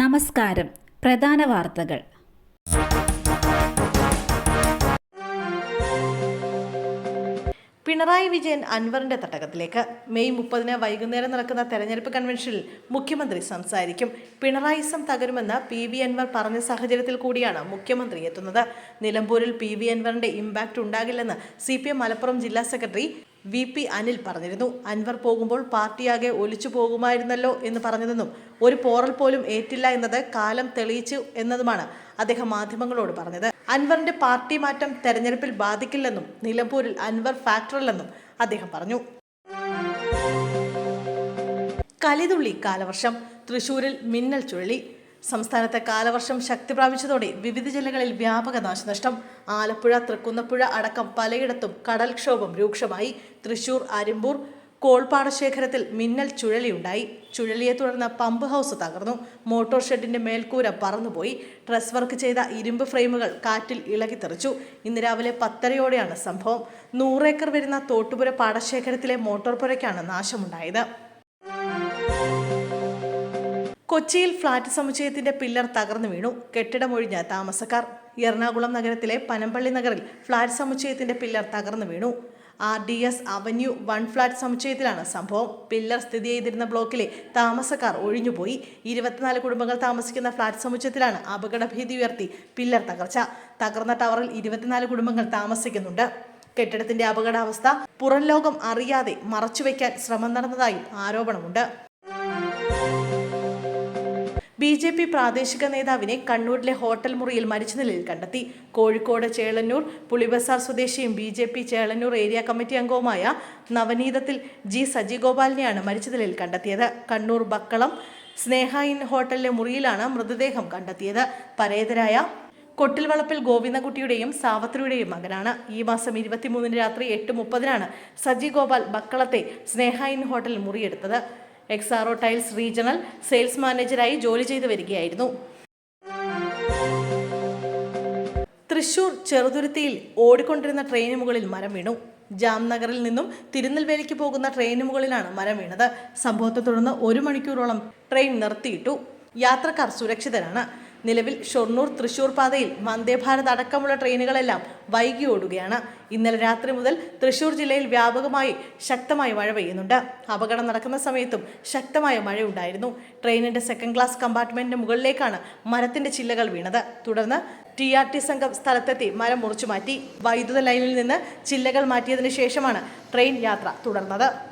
നമസ്കാരം. പ്രധാന വാർത്തകൾ. പിണറായി വിജയൻ അൻവറിന്റെ തട്ടകത്തിലേക്ക്. മെയ് മുപ്പതിന് വൈകുന്നേരം നടക്കുന്ന തെരഞ്ഞെടുപ്പ് കൺവെൻഷനിൽ മുഖ്യമന്ത്രി സംസാരിക്കും. പിണറായിസം തകരുമെന്ന് പി വി അൻവർ പറഞ്ഞ സാഹചര്യത്തിൽ കൂടിയാണ് മുഖ്യമന്ത്രി എത്തുന്നത്. നിലമ്പൂരിൽ പി വി അൻവറിന്റെ ഇമ്പാക്ട് ഉണ്ടാകില്ലെന്ന് സി പി എം മലപ്പുറം ജില്ലാ സെക്രട്ടറി വി പി അനിൽ പറഞ്ഞിരുന്നു. അൻവർ പോകുമ്പോൾ പാർട്ടിയാകെ ഒലിച്ചു പോകുമായിരുന്നല്ലോ എന്ന് പറഞ്ഞതെന്നും ഒരു പോറൽ പോലും ഏറ്റില്ല എന്നത് കാലം തെളിയിച്ചു എന്നതുമാണ് അദ്ദേഹം മാധ്യമങ്ങളോട് പറഞ്ഞത്. അൻവറിന്റെ പാർട്ടി മാറ്റം തെരഞ്ഞെടുപ്പിൽ ബാധിക്കില്ലെന്നും നിലമ്പൂരിൽ അൻവർ ഫാക്ടറല്ലെന്നും അദ്ദേഹം പറഞ്ഞു. കലിതുള്ളി കാലവർഷം തൃശൂരിൽ മിന്നൽ ചുഴലി. സംസ്ഥാനത്തെ കാലവർഷം ശക്തി പ്രാപിച്ചതോടെ വിവിധ ജില്ലകളിൽ വ്യാപക നാശനഷ്ടം. ആലപ്പുഴ തൃക്കുന്നപ്പുഴ അടക്കം പലയിടത്തും കടൽക്ഷോഭം രൂക്ഷമായി. തൃശൂർ അരിമ്പൂർ കോൾപാടശേഖരത്തിൽ മിന്നൽ ചുഴലിയുണ്ടായി. ചുഴലിയെ തുടർന്ന് പമ്പ് ഹൗസ് തകർന്നു. മോട്ടോർ ഷെഡിന്റെ മേൽക്കൂര പറന്നുപോയി. ഡ്രസ് വർക്ക് ചെയ്ത ഇരുമ്പ് ഫ്രെയിമുകൾ കാറ്റിൽ ഇളകിത്തെറിച്ചു. ഇന്ന് രാവിലെ പത്തരയോടെയാണ് സംഭവം. നൂറേക്കർ വരുന്ന തോട്ടുപുര പാടശേഖരത്തിലെ മോട്ടോർ പുരയ്ക്കാണ് നാശമുണ്ടായത്. കൊച്ചിയിൽ ഫ്ളാറ്റ് സമുച്ചയത്തിന്റെ പില്ലർ തകർന്നു വീണു. കെട്ടിടമൊഴിഞ്ഞ താമസക്കാർ എറണാകുളം നഗരത്തിലെ പനമ്പള്ളി നഗറിൽ ഫ്ളാറ്റ് സമുച്ചയത്തിന്റെ പില്ലർ തകർന്നു വീണു. R D S avenue one flat സമുച്ചയത്തിലാണ് സംഭവം. പില്ലർ സ്ഥിതി ചെയ്തിരുന്ന ബ്ലോക്കിലെ താമസക്കാർ ഒഴിഞ്ഞുപോയി. ഇരുപത്തിനാല് കുടുംബങ്ങൾ താമസിക്കുന്ന ഫ്ളാറ്റ് സമുച്ചയത്തിലാണ് അപകടഭീതി ഉയർത്തി പില്ലർ തകർച്ച. തകർന്ന ടവറിൽ ഇരുപത്തിനാല് കുടുംബങ്ങൾ താമസിക്കുന്നുണ്ട്. കെട്ടിടത്തിന്റെ അപകടാവസ്ഥ പുറം ലോകം അറിയാതെ മറച്ചുവെക്കാൻ ശ്രമം നടന്നതായും ആരോപണമുണ്ട്. ബി ജെ പി പ്രാദേശിക നേതാവിനെ കണ്ണൂരിലെ ഹോട്ടൽ മുറിയിൽ മരിച്ച നിലയിൽ കണ്ടെത്തി. കോഴിക്കോട് ചേളന്നൂർ പുളിബസാർ സ്വദേശിയും B J P Chelannur area committee അംഗവുമായ നവനീതത്തിൽ ജി സജിഗോപാലിനെയാണ് മരിച്ച നിലയിൽ കണ്ടെത്തിയത്. കണ്ണൂർ ബക്കളം സ്നേഹ ഇൻ ഹോട്ടലിലെ മുറിയിലാണ് മൃതദേഹം കണ്ടെത്തിയത്. പരേതരായ കൊട്ടിൽവളപ്പിൽ ഗോവിന്ദകുട്ടിയുടെയും സാവത്രിയുടെയും മകനാണ്. ഈ മാസം ഇരുപത്തിമൂന്നിന് രാത്രി എട്ട് മുപ്പതിനാണ് സജി ഗോപാൽ ബക്കളത്തെ സ്നേഹ ഇൻ ഹോട്ടലിൽ മുറിയെടുത്തത്. X R tiles regional sales മാനേജരായി ജോലി ചെയ്തു വരികയായിരുന്നു. തൃശൂർ ചെറുതുരുത്തിയിൽ ഓടിക്കൊണ്ടിരുന്ന ട്രെയിന് മുകളിൽ മരം വീണു. ജാംനഗറിൽ നിന്നും തിരുനെൽവേലിക്ക് പോകുന്ന ട്രെയിന് മുകളിലാണ് മരം വീണത്. സംഭവത്തെ തുടർന്ന് ഒരു മണിക്കൂറോളം ട്രെയിൻ നിർത്തിയിട്ടു. യാത്രക്കാർ സുരക്ഷിതരാണ്. നിലവിൽ ഷൊർണൂർ തൃശൂർ പാതയിൽ വന്ദേഭാരത് അടക്കമുള്ള ട്രെയിനുകളെല്ലാം വൈകി ഓടുകയാണ്. ഇന്നലെ രാത്രി മുതൽ തൃശൂർ ജില്ലയിൽ വ്യാപകമായി ശക്തമായ മഴ പെയ്യുന്നുണ്ട്. അപകടം നടക്കുന്ന സമയത്തും ശക്തമായ മഴയുണ്ടായിരുന്നു. ട്രെയിനിന്റെ സെക്കൻഡ് ക്ലാസ് കമ്പാർട്ട്മെന്റിന് മുകളിലേക്കാണ് മരത്തിന്റെ ചില്ലകൾ വീണത്. തുടർന്ന് ടി ആർ ടി സംഘം സ്ഥലത്തെത്തി മരം മുറിച്ചു മാറ്റി. വൈദ്യുത ലൈനിൽ നിന്ന് ചില്ലകൾ മാറ്റിയതിനു ശേഷമാണ് ട്രെയിൻ യാത്ര തുടർന്നത്.